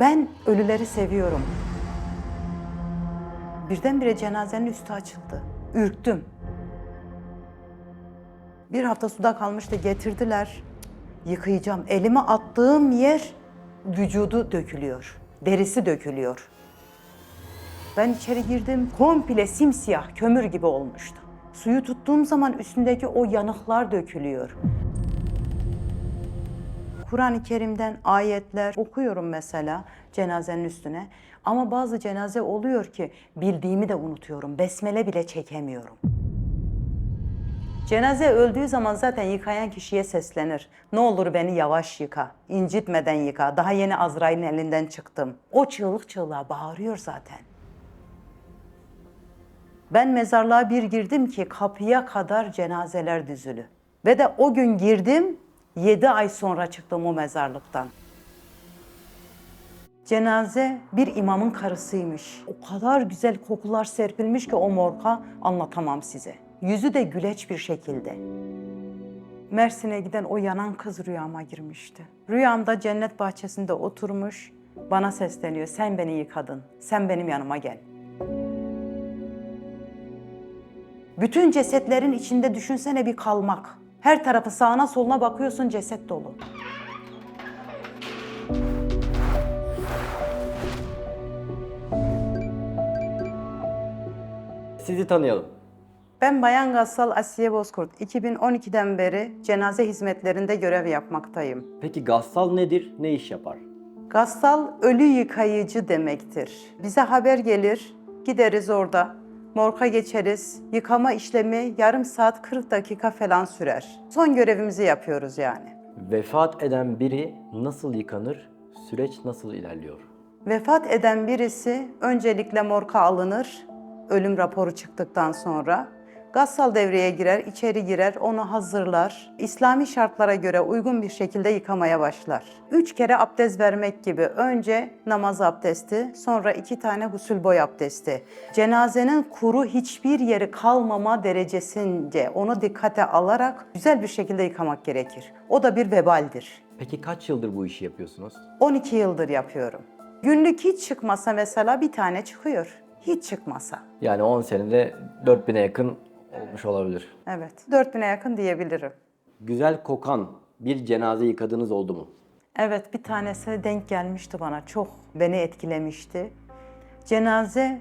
Ben ölüleri seviyorum. Birdenbire cenazenin üstü açıldı. Ürktüm. Bir hafta suda kalmıştı getirdiler. Yıkayacağım. Elime attığım yer vücudu dökülüyor. Derisi dökülüyor. Ben içeri girdim. Komple simsiyah, kömür gibi olmuştu. Suyu tuttuğum zaman üstündeki o yanıklar dökülüyor. Kur'an-ı Kerim'den ayetler okuyorum mesela cenazenin üstüne. Ama bazı cenaze oluyor ki bildiğimi de unutuyorum. Besmele bile çekemiyorum. Cenaze öldüğü zaman zaten yıkayan kişiye seslenir. Ne olur beni yavaş yıka, incitmeden yıka. Daha yeni Azrail'in elinden çıktım. O çığlık çığlığa bağırıyor zaten. Ben mezarlığa bir girdim ki kapıya kadar cenazeler düzülü. Ve de o gün girdim, 7 ay sonra çıktım o mezarlıktan. Cenaze bir imamın karısıymış. O kadar güzel kokular serpilmiş ki o morga anlatamam size. Yüzü de güleç bir şekilde. Mersin'e giden o yanan kız rüyama girmişti. Rüyamda cennet bahçesinde oturmuş, bana sesleniyor. Sen beni yıkadın, sen benim yanıma gel. Bütün cesetlerin içinde düşünsene bir kalmak. Her tarafı sağına soluna bakıyorsun ceset dolu. Sizi tanıyalım. Ben Bayan Gassal Asiye Bozkurt. 2012'den beri cenaze hizmetlerinde görev yapmaktayım. Peki gassal nedir? Ne iş yapar? Gassal ölü yıkayıcı demektir. Bize haber gelir, gideriz orada. Morga geçeriz. Yıkama işlemi yarım saat 40 dakika falan sürer. Son görevimizi yapıyoruz yani. Vefat eden biri nasıl yıkanır? Süreç nasıl ilerliyor? Vefat eden birisi öncelikle morga alınır, ölüm raporu çıktıktan sonra. Gassal devreye girer, içeri girer, onu hazırlar. İslami şartlara göre uygun bir şekilde yıkamaya başlar. Üç kere abdest vermek gibi önce namaz abdesti, sonra iki tane gusül boy abdesti. Cenazenin kuru hiçbir yeri kalmama derecesince onu dikkate alarak güzel bir şekilde yıkamak gerekir. O da bir vebaldir. Peki kaç yıldır bu işi yapıyorsunuz? 12 yıldır yapıyorum. Günlük hiç çıkmasa mesela bir tane çıkıyor. Hiç çıkmasa. Yani 10 senede 4000'e yakın olmuş olabilir. Evet. 4000'e yakın diyebilirim. Güzel kokan bir cenaze yıkadığınız oldu mu? Evet bir tanesi denk gelmişti bana. Çok beni etkilemişti. Cenaze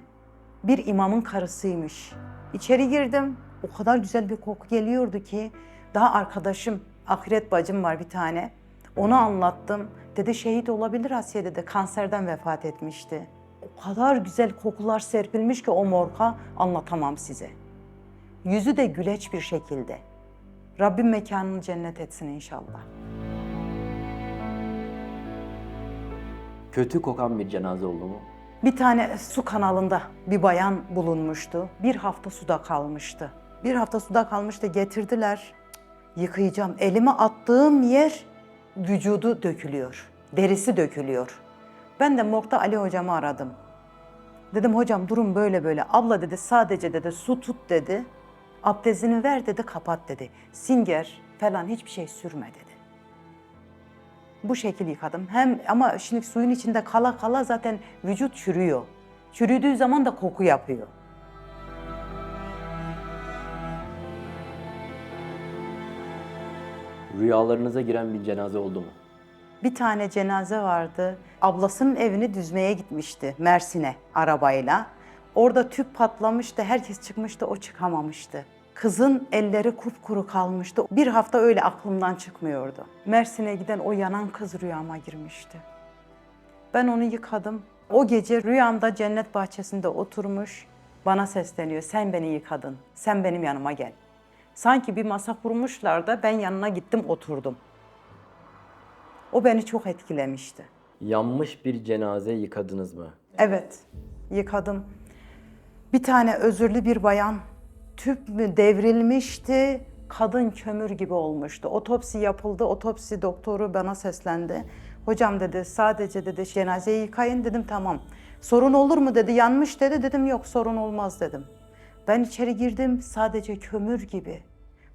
bir imamın karısıymış. İçeri girdim. O kadar güzel bir koku geliyordu ki daha arkadaşım ahiret bacım var bir tane. Onu anlattım. Dedi şehit olabilir Asiye dedi. Kanserden vefat etmişti. O kadar güzel kokular serpilmiş ki o morga anlatamam size. Yüzü de güleç bir şekilde. Rabbim mekanını cennet etsin inşallah. Kötü kokan bir cenaze oldu mu? Bir tane su kanalında bir bayan bulunmuştu. Bir hafta suda kalmıştı. Bir hafta suda kalmıştı getirdiler. Yıkayacağım. Elime attığım yer vücudu dökülüyor. Derisi dökülüyor. Ben de morgda Ali hocamı aradım. Dedim hocam durum böyle böyle. Abla dedi sadece dedi su tut dedi. Abdestini ver dedi kapat dedi. Singer falan hiçbir şey sürme dedi. Bu şekil yıkadım. Hem ama şimdi suyun içinde kala kala zaten vücut çürüyor. Çürüdüğü zaman da koku yapıyor. Rüyalarınıza giren bir cenaze oldu mu? Bir tane cenaze vardı. Ablasının evini düzmeye gitmişti Mersin'e arabayla. Orada tüp patlamıştı. Herkes çıkmıştı, o çıkamamıştı. Kızın elleri kupkuru kalmıştı. Bir hafta öyle aklımdan çıkmıyordu. Mersin'e giden o yanan kız rüyama girmişti. Ben onu yıkadım. O gece rüyamda cennet bahçesinde oturmuş bana sesleniyor. Sen beni yıkadın. Sen benim yanıma gel. Sanki bir masa kurmuşlar da ben yanına gittim oturdum. O beni çok etkilemişti. Yanmış bir cenaze yıkadınız mı? Evet, yıkadım. Bir tane özürlü bir bayan tüp mü devrilmişti, kadın kömür gibi olmuştu. Otopsi yapıldı, otopsi doktoru bana seslendi. Hocam dedi sadece dedi cenazeyi yıkayın dedim tamam. Sorun olur mu dedi, yanmış dedi. Dedim yok sorun olmaz dedim. Ben içeri girdim sadece kömür gibi.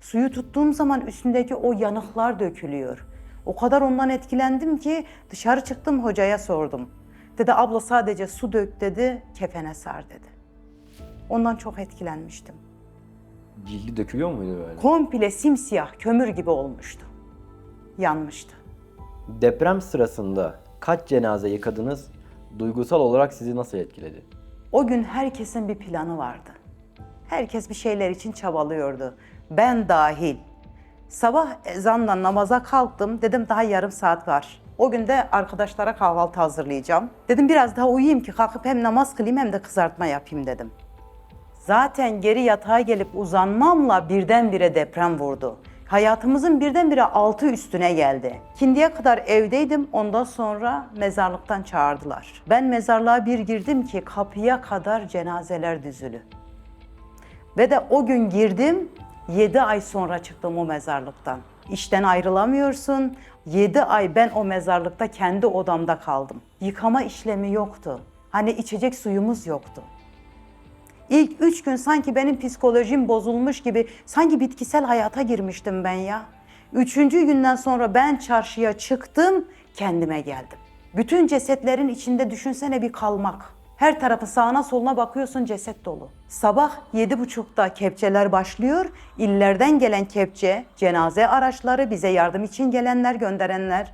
Suyu tuttuğum zaman üstündeki o yanıklar dökülüyor. O kadar ondan etkilendim ki dışarı çıktım hocaya sordum. Dedi abla sadece su dök dedi, kefene sar dedi. Ondan çok etkilenmiştim. Cildi dökülüyor muydu böyle? Komple simsiyah, kömür gibi olmuştu. Yanmıştı. Deprem sırasında kaç cenaze yıkadınız? Duygusal olarak sizi nasıl etkiledi? O gün herkesin bir planı vardı. Herkes bir şeyler için çabalıyordu. Ben dahil. Sabah ezanla namaza kalktım. Dedim daha yarım saat var. O gün de arkadaşlara kahvaltı hazırlayacağım. Dedim biraz daha uyuyayım ki kalkıp hem namaz kılayım hem de kızartma yapayım dedim. Zaten geri yatağa gelip uzanmamla birdenbire deprem vurdu. Hayatımızın birdenbire altı üstüne geldi. Kindiye kadar evdeydim, ondan sonra mezarlıktan çağırdılar. Ben mezarlığa bir girdim ki kapıya kadar cenazeler düzülü. Ve de o gün girdim, 7 ay sonra çıktım o mezarlıktan. İşten ayrılamıyorsun. 7 ay ben o mezarlıkta kendi odamda kaldım. Yıkama işlemi yoktu. Hani içecek suyumuz yoktu. İlk üç gün sanki benim psikolojim bozulmuş gibi, sanki bitkisel hayata girmiştim ben ya. Üçüncü günden sonra ben çarşıya çıktım, kendime geldim. Bütün cesetlerin içinde düşünsene bir kalmak. Her tarafı sağına soluna bakıyorsun ceset dolu. Sabah yedi buçukta kepçeler başlıyor. İllerden gelen kepçe, cenaze araçları, bize yardım için gelenler, gönderenler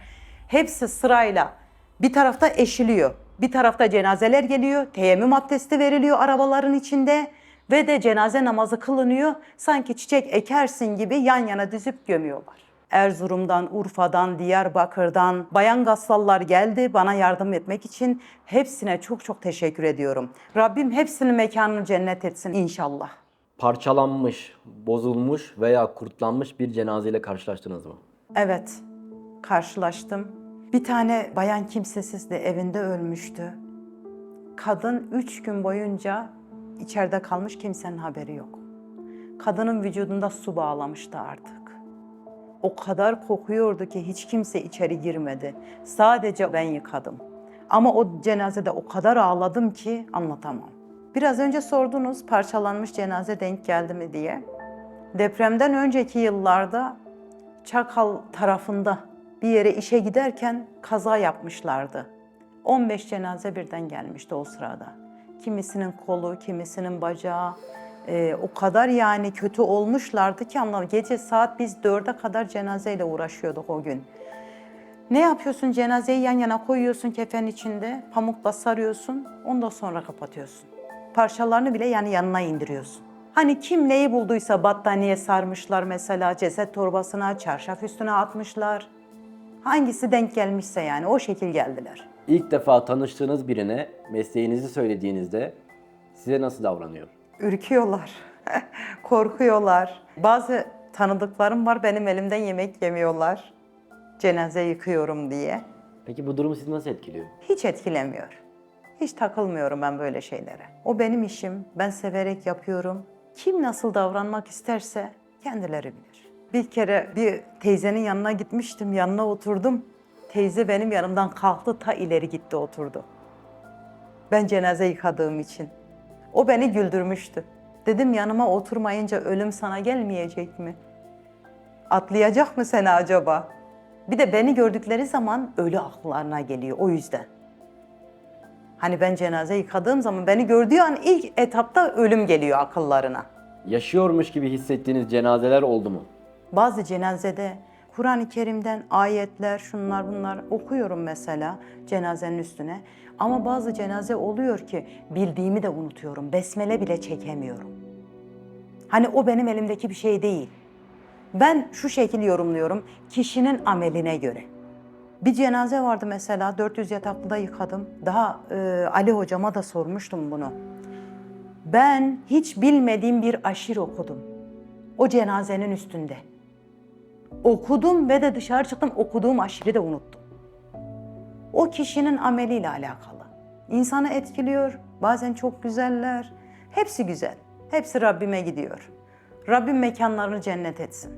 hepsi sırayla bir tarafta eşiliyor. Bir tarafta cenazeler geliyor, teyemmüm abdesti veriliyor arabaların içinde ve de cenaze namazı kılınıyor. Sanki çiçek ekersin gibi yan yana dizip gömüyorlar. Erzurum'dan, Urfa'dan, Diyarbakır'dan bayan gassallar geldi bana yardım etmek için. Hepsine çok çok teşekkür ediyorum. Rabbim hepsinin mekanını cennet etsin inşallah. Parçalanmış, bozulmuş veya kurtlanmış bir cenazeyle karşılaştınız mı? Evet, karşılaştım. Bir tane bayan kimsesiz de evinde ölmüştü. Kadın üç gün boyunca içeride kalmış kimsenin haberi yok. Kadının vücudunda su bağlamıştı artık. O kadar kokuyordu ki hiç kimse içeri girmedi. Sadece ben yıkadım. Ama o cenazede o kadar ağladım ki anlatamam. Biraz önce sordunuz parçalanmış cenaze denk geldi mi diye. Depremden önceki yıllarda Çakal tarafında bir yere işe giderken kaza yapmışlardı. 15 cenaze birden gelmişti o sırada. Kimisinin kolu, kimisinin bacağı. Ee, o kadar yani kötü olmuşlardı ki anlam. Gece saat biz 4'e kadar cenazeyle uğraşıyorduk o gün. Ne yapıyorsun? Cenazeyi yan yana koyuyorsun kefen içinde, pamukla sarıyorsun, ondan sonra kapatıyorsun. Parçalarını bile yani yanına indiriyorsun. Hani kim neyi bulduysa battaniye sarmışlar mesela, ceset torbasına, çarşaf üstüne atmışlar. Hangisi denk gelmişse yani o şekil geldiler. İlk defa tanıştığınız birine mesleğinizi söylediğinizde size nasıl davranıyor? Ürküyorlar, korkuyorlar. Bazı tanıdıklarım var benim elimden yemek yemiyorlar. Cenaze yıkıyorum diye. Peki bu durum sizi nasıl etkiliyor? Hiç etkilemiyor. Hiç takılmıyorum ben böyle şeylere. O benim işim. Ben severek yapıyorum. Kim nasıl davranmak isterse kendileri bilir. Bir kere bir teyzenin yanına gitmiştim. Yanına oturdum. Teyze benim yanımdan kalktı ta ileri gitti oturdu. Ben cenaze yıkadığım için. O beni güldürmüştü. Dedim yanıma oturmayınca ölüm sana gelmeyecek mi? Atlayacak mı seni acaba? Bir de beni gördükleri zaman ölü akıllarına geliyor o yüzden. Hani ben cenaze yıkadığım zaman beni gördüğü an ilk etapta ölüm geliyor akıllarına. Yaşıyormuş gibi hissettiğiniz cenazeler oldu mu? Bazı cenazede Kur'an-ı Kerim'den ayetler, şunlar bunlar okuyorum mesela cenazenin üstüne. Ama bazı cenaze oluyor ki bildiğimi de unutuyorum. Besmele bile çekemiyorum. Hani o benim elimdeki bir şey değil. Ben şu şekil yorumluyorum, kişinin ameline göre. Bir cenaze vardı mesela, 400 yataklıda yıkadım. Daha e, Ali hocama da sormuştum bunu. Ben hiç bilmediğim bir aşir okudum. O cenazenin üstünde. Okudum ve de dışarı çıktım, okuduğum aşiri de unuttum. O kişinin ameliyle alakalı. İnsanı etkiliyor, bazen çok güzeller. Hepsi güzel, hepsi Rabbime gidiyor. Rabbim mekanlarını cennet etsin.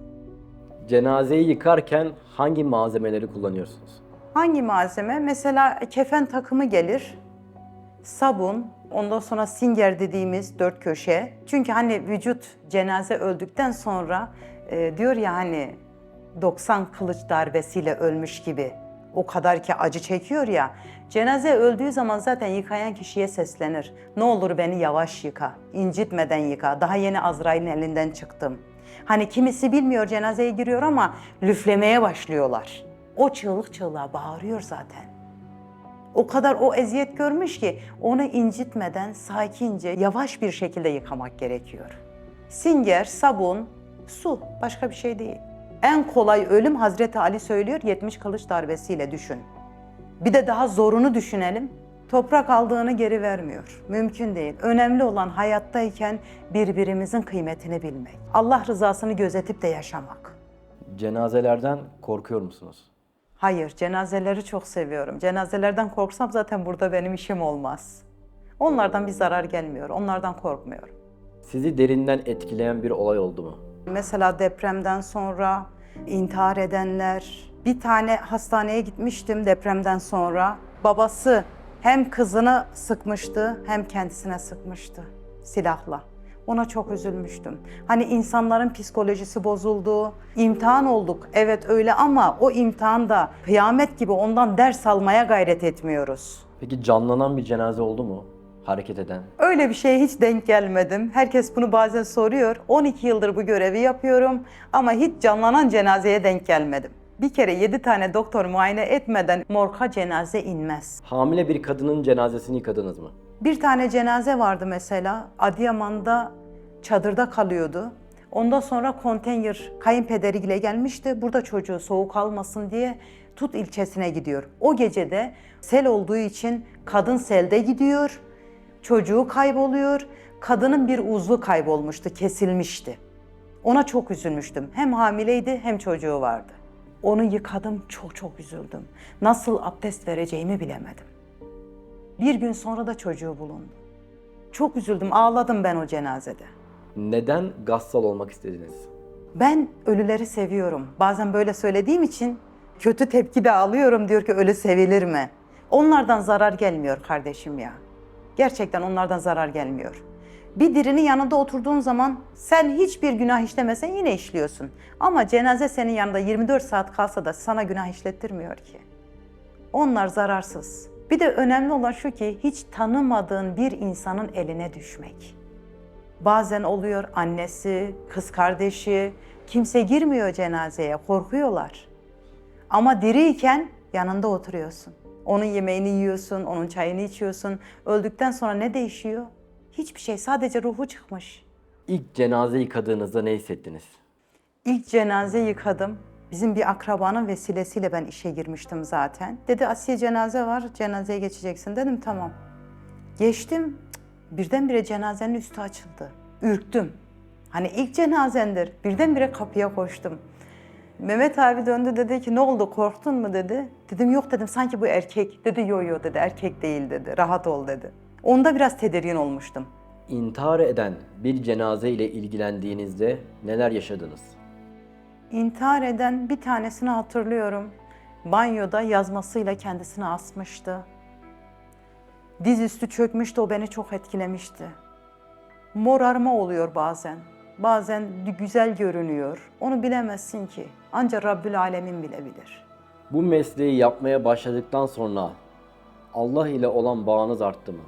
Cenazeyi yıkarken hangi malzemeleri kullanıyorsunuz? Hangi malzeme? Mesela kefen takımı gelir, sabun, ondan sonra singer dediğimiz dört köşe. Çünkü hani vücut cenaze öldükten sonra e, diyor ya hani 90 kılıç darbesiyle ölmüş gibi O kadar ki acı çekiyor ya. Cenaze öldüğü zaman zaten yıkayan kişiye seslenir. Ne olur beni yavaş yıka, incitmeden yıka. Daha yeni Azrail'in elinden çıktım. Hani kimisi bilmiyor cenazeye giriyor ama lüflemeye başlıyorlar. O çığlık çığlığa bağırıyor zaten. O kadar o eziyet görmüş ki onu incitmeden sakince, yavaş bir şekilde yıkamak gerekiyor. Singer, sabun, su, başka bir şey değil. En kolay ölüm Hazreti Ali söylüyor 70 kılıç darbesiyle düşün. Bir de daha zorunu düşünelim. Toprak aldığını geri vermiyor. Mümkün değil. Önemli olan hayattayken birbirimizin kıymetini bilmek. Allah rızasını gözetip de yaşamak. Cenazelerden korkuyor musunuz? Hayır, cenazeleri çok seviyorum. Cenazelerden korksam zaten burada benim işim olmaz. Onlardan bir zarar gelmiyor, onlardan korkmuyorum. Sizi derinden etkileyen bir olay oldu mu? Mesela depremden sonra intihar edenler, bir tane hastaneye gitmiştim depremden sonra. Babası hem kızını sıkmıştı hem kendisine sıkmıştı silahla. Ona çok üzülmüştüm. Hani insanların psikolojisi bozuldu. İmtihan olduk. Evet öyle ama o imtihanda kıyamet gibi ondan ders almaya gayret etmiyoruz. Peki canlanan bir cenaze oldu mu? Hareket eden. Öyle bir şeye hiç denk gelmedim. Herkes bunu bazen soruyor. 12 yıldır bu görevi yapıyorum ama hiç canlanan cenazeye denk gelmedim. Bir kere 7 tane doktor muayene etmeden morga cenaze inmez. Hamile bir kadının cenazesini yıkadınız mı? Bir tane cenaze vardı mesela. Adıyaman'da çadırda kalıyordu. Ondan sonra konteyner kayınpederiyle gelmişti. Burada çocuğu soğuk almasın diye Tut ilçesine gidiyor. O gece de sel olduğu için kadın selde gidiyor. Çocuğu kayboluyor. Kadının bir uzvu kaybolmuştu, kesilmişti. Ona çok üzülmüştüm. Hem hamileydi hem çocuğu vardı. Onu yıkadım, çok çok üzüldüm. Nasıl abdest vereceğimi bilemedim. Bir gün sonra da çocuğu bulundu. Çok üzüldüm, ağladım ben o cenazede. Neden gassal olmak istediniz? Ben ölüleri seviyorum. Bazen böyle söylediğim için kötü tepki de alıyorum diyor ki ölü sevilir mi? Onlardan zarar gelmiyor kardeşim ya. Gerçekten onlardan zarar gelmiyor. Bir dirinin yanında oturduğun zaman sen hiçbir günah işlemesen yine işliyorsun. Ama cenaze senin yanında 24 saat kalsa da sana günah işlettirmiyor ki. Onlar zararsız. Bir de önemli olan şu ki hiç tanımadığın bir insanın eline düşmek. Bazen oluyor annesi, kız kardeşi, kimse girmiyor cenazeye, korkuyorlar. Ama diriyken yanında oturuyorsun. Onun yemeğini yiyorsun, onun çayını içiyorsun. Öldükten sonra ne değişiyor? Hiçbir şey, sadece ruhu çıkmış. İlk cenaze yıkadığınızda ne hissettiniz? İlk cenaze yıkadım. Bizim bir akrabanın vesilesiyle ben işe girmiştim zaten. Dedi Asiye cenaze var, cenazeye geçeceksin. Dedim tamam. Geçtim, birdenbire cenazenin üstü açıldı. Ürktüm. Hani ilk cenazendir. Birdenbire kapıya koştum. Mehmet abi döndü dedi ki ne oldu korktun mu dedi. Dedim yok dedim sanki bu erkek. Dedi yo yo dedi erkek değil dedi. Rahat ol dedi. Onda biraz tedirgin olmuştum. İntihar eden bir cenaze ile ilgilendiğinizde neler yaşadınız? İntihar eden bir tanesini hatırlıyorum. Banyoda yazmasıyla kendisini asmıştı. Dizüstü çökmüştü, o beni çok etkilemişti. Morarma oluyor bazen. Bazen güzel görünüyor. Onu bilemezsin ki. Ancak Rabbül Alemin bilebilir. Bu mesleği yapmaya başladıktan sonra Allah ile olan bağınız arttı mı?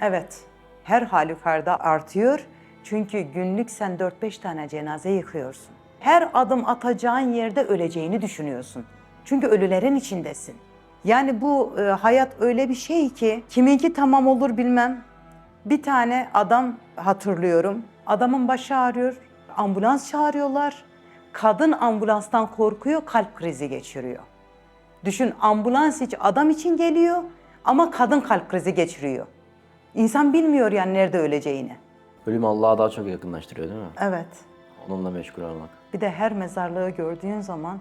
Evet, her halükarda artıyor. Çünkü günlük sen 4-5 tane cenaze yıkıyorsun. Her adım atacağın yerde öleceğini düşünüyorsun. Çünkü ölülerin içindesin. Yani bu e, hayat öyle bir şey ki kiminki tamam olur bilmem. Bir tane adam hatırlıyorum. Adamın başı ağrıyor. Ambulans çağırıyorlar. Kadın ambulanstan korkuyor, kalp krizi geçiriyor. Düşün ambulans hiç adam için geliyor ama kadın kalp krizi geçiriyor. İnsan bilmiyor yani nerede öleceğini. Ölüm Allah'a daha çok yakınlaştırıyor değil mi? Evet. Onunla meşgul olmak. Bir de her mezarlığı gördüğün zaman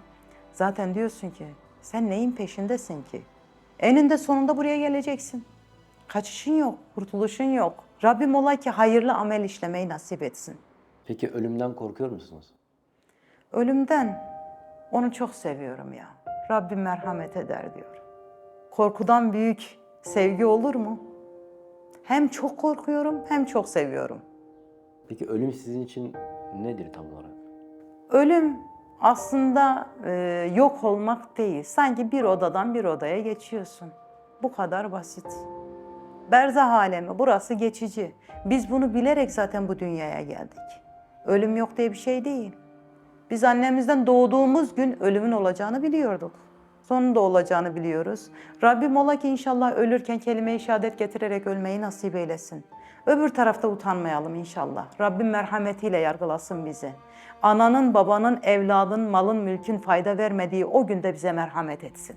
zaten diyorsun ki sen neyin peşindesin ki? Eninde sonunda buraya geleceksin. Kaçışın yok, kurtuluşun yok. Rabbim ola ki hayırlı amel işlemeyi nasip etsin. Peki ölümden korkuyor musunuz? Ölümden onu çok seviyorum ya. Rabbim merhamet eder diyor. Korkudan büyük sevgi olur mu? Hem çok korkuyorum hem çok seviyorum. Peki ölüm sizin için nedir tam olarak? Ölüm Aslında e, yok olmak değil. Sanki bir odadan bir odaya geçiyorsun. Bu kadar basit. Berzah alemi burası geçici. Biz bunu bilerek zaten bu dünyaya geldik. Ölüm yok diye bir şey değil. Biz annemizden doğduğumuz gün ölümün olacağını biliyorduk. Sonunda olacağını biliyoruz. Rabbim ola ki inşallah ölürken kelime-i şehadet getirerek ölmeyi nasip eylesin. Öbür tarafta utanmayalım inşallah. Rabbim merhametiyle yargılasın bizi. Ananın, babanın, evladın, malın, mülkün fayda vermediği o günde bize merhamet etsin.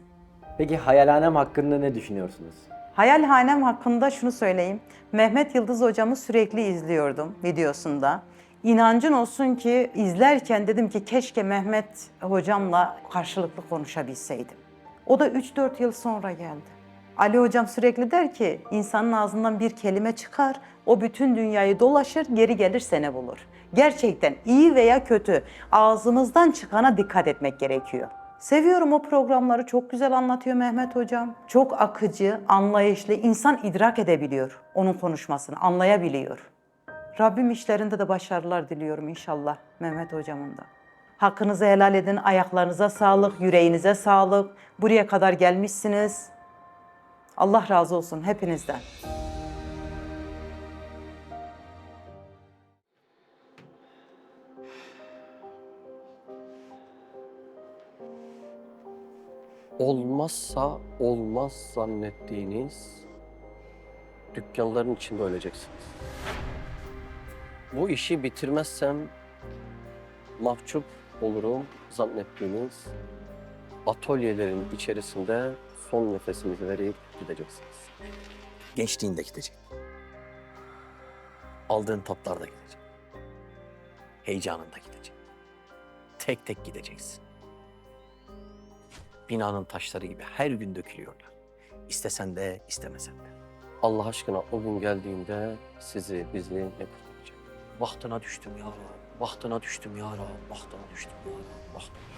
Peki hayalhanem hakkında ne düşünüyorsunuz? Hayalhanem hakkında şunu söyleyeyim. Mehmet Yıldız hocamı sürekli izliyordum videosunda. İnancın olsun ki izlerken dedim ki keşke Mehmet hocamla karşılıklı konuşabilseydim. O da 3-4 yıl sonra geldi. Ali hocam sürekli der ki insanın ağzından bir kelime çıkar, o bütün dünyayı dolaşır, geri gelir seni bulur. Gerçekten iyi veya kötü ağzımızdan çıkana dikkat etmek gerekiyor. Seviyorum o programları. Çok güzel anlatıyor Mehmet hocam. Çok akıcı, anlayışlı, insan idrak edebiliyor onun konuşmasını, anlayabiliyor. Rabbim işlerinde de başarılar diliyorum inşallah Mehmet hocamın da. Hakkınızı helal edin, ayaklarınıza sağlık, yüreğinize sağlık. Buraya kadar gelmişsiniz. Allah razı olsun hepinizden. olmazsa olmaz zannettiğiniz dükkanların içinde öleceksiniz. Bu işi bitirmezsem mahcup olurum zannettiğiniz atölyelerin içerisinde son nefesinizi verip gideceksiniz. Gençliğinde gidecek. Aldığın toplarda gidecek. Heyecanında gidecek. Tek tek gideceksin. Binanın taşları gibi her gün dökülüyorlar. İstesen de istemesen de. Allah aşkına o gün geldiğinde sizi, bizi ne kurtaracak? Bahtına düştüm ya Rab. Bahtına düştüm ya Rab. Bahtına düştüm ya Rab. Bahtına düştüm